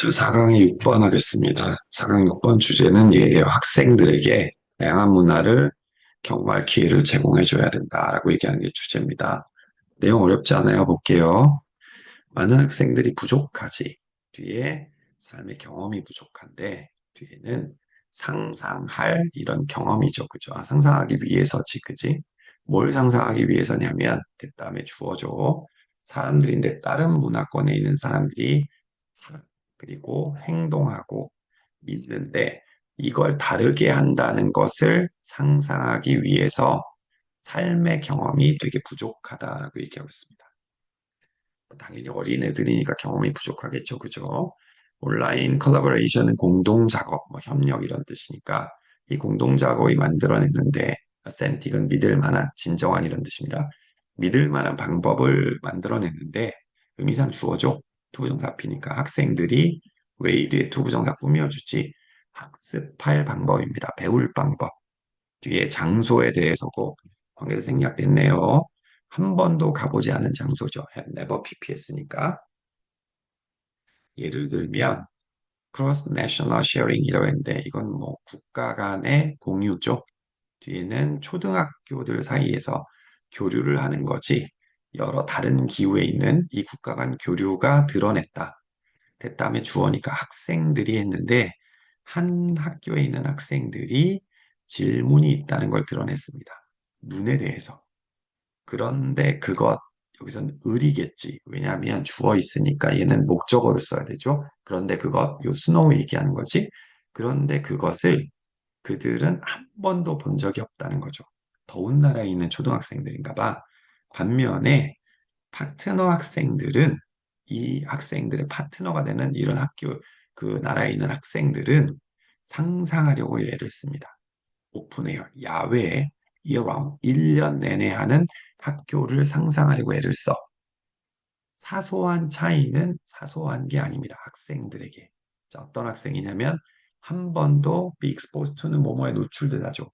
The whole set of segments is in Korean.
저 4강의 6번 하겠습니다. 4강 6번 주제는 얘예요. 학생들에게 다양한 문화를 경험할 기회를 제공해 줘야 된다라고 얘기하는 게 주제입니다. 내용 어렵지 않아요. 볼게요. 많은 학생들이 부족하지. 뒤에 삶의 경험이 부족한데 뒤에는 상상할 이런 경험이죠. 그죠? 아, 상상하기 위해서지. 그지? 뭘 상상하기 위해서냐면 그 다음에 주어져. 사람들인데 다른 문화권에 있는 사람들이 그리고 행동하고 믿는데 이걸 다르게 한다는 것을 상상하기 위해서 삶의 경험이 되게 부족하다라고 얘기하고 있습니다. 뭐 당연히 어린 애들이니까 경험이 부족하겠죠. 그죠? 온라인 컬러버레이션은 공동 작업, 뭐 협력 이런 뜻이니까 이 공동 작업이 만들어냈는데 센틱은 믿을 만한 진정한 이런 뜻입니다. 믿을 만한 방법을 만들어냈는데 의미상 주어죠. 투부정사피니까 학생들이 왜 이리 투부정사 꾸며주지? 학습할 방법입니다. 배울 방법. 뒤에 장소에 대해서고 관계에서 생략됐네요. 한 번도 가보지 않은 장소죠. never pps니까. 예를 들면 cross national sharing이라고 했는데 이건 뭐 국가 간의 공유죠. 뒤에는 초등학교들 사이에서 교류를 하는 거지 여러 다른 기후에 있는 이 국가 간 교류가 드러냈다. 됐다음에 주어니까 학생들이 했는데 한 학교에 있는 학생들이 질문이 있다는 걸 드러냈습니다. 눈에 대해서. 그런데 그것 여기서는 을이겠지. 왜냐하면 주어 있으니까 얘는 목적어를 써야 되죠. 그런데 그것 요 스노우 얘기하는 거지. 그런데 그것을 그들은 한 번도 본 적이 없다는 거죠. 더운 나라에 있는 초등학생들인가 봐. 반면에 파트너 학생들은 이 학생들의 파트너가 되는 이런 학교, 그 나라에 있는 학생들은 상상하려고 애를 씁니다. 오픈해요. 야외에 year 1년 내내 하는 학교를 상상하려고 애를 써. 사소한 차이는 사소한 게 아닙니다. 학생들에게. 자, 어떤 학생이냐면 한 번도 exposed to는 뭐뭐에 노출되다죠.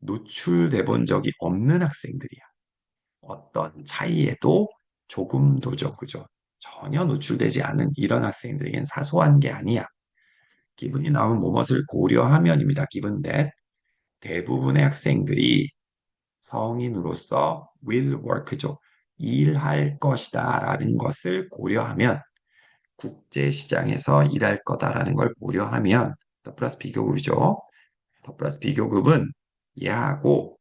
노출돼 본 적이 없는 학생들이야. 어떤 차이에도 조금도죠. 그죠? 전혀 노출되지 않은 이런 학생들에겐 사소한 게 아니야. 기분이 나오면 무엇을 고려하면입니다. 기분 that 대부분의 학생들이 성인으로서 will work죠. 일할 것이다 라는 것을 고려하면 국제시장에서 일할 거다라는 걸 고려하면 더 플러스 비교급이죠. 더 플러스 비교급은 얘하고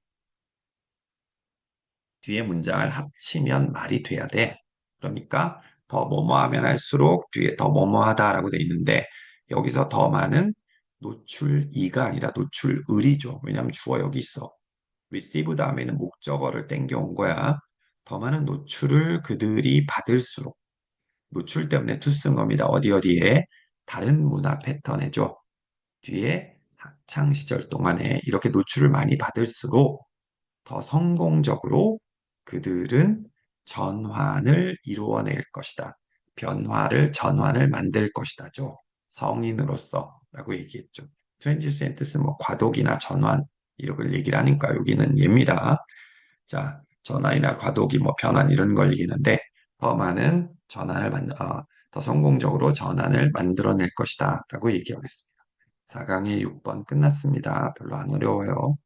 뒤에 문장을 합치면 말이 돼야 돼. 그러니까 더 뭐뭐 하면 할수록 뒤에 더 뭐뭐 하다라고 돼 있는데 여기서 더 많은 노출이가 아니라 노출을이죠. 왜냐하면 주어 여기 있어. receive 다음에는 목적어를 땡겨온 거야. 더 많은 노출을 그들이 받을수록 노출 때문에 to 쓴 겁니다. 어디 어디에 다른 문화 패턴에죠. 뒤에 학창 시절 동안에 이렇게 노출을 많이 받을수록 더 성공적으로 그들은 전환을 이루어낼 것이다. 변화를, 전환을 만들 것이다죠. 성인으로서 라고 얘기했죠. 트랜지션의 뜻은 뭐 과도기나 전환 이런 얘기를 하니까 여기는 예입니다. 자, 전환이나 과도기, 뭐 변환 이런 걸 얘기하는데 더 많은 전환을 만, 어, 더 성공적으로 전환을 만들어낼 것이다 라고 얘기하고 있습니다. 4강의 6번 끝났습니다. 별로 안 어려워요.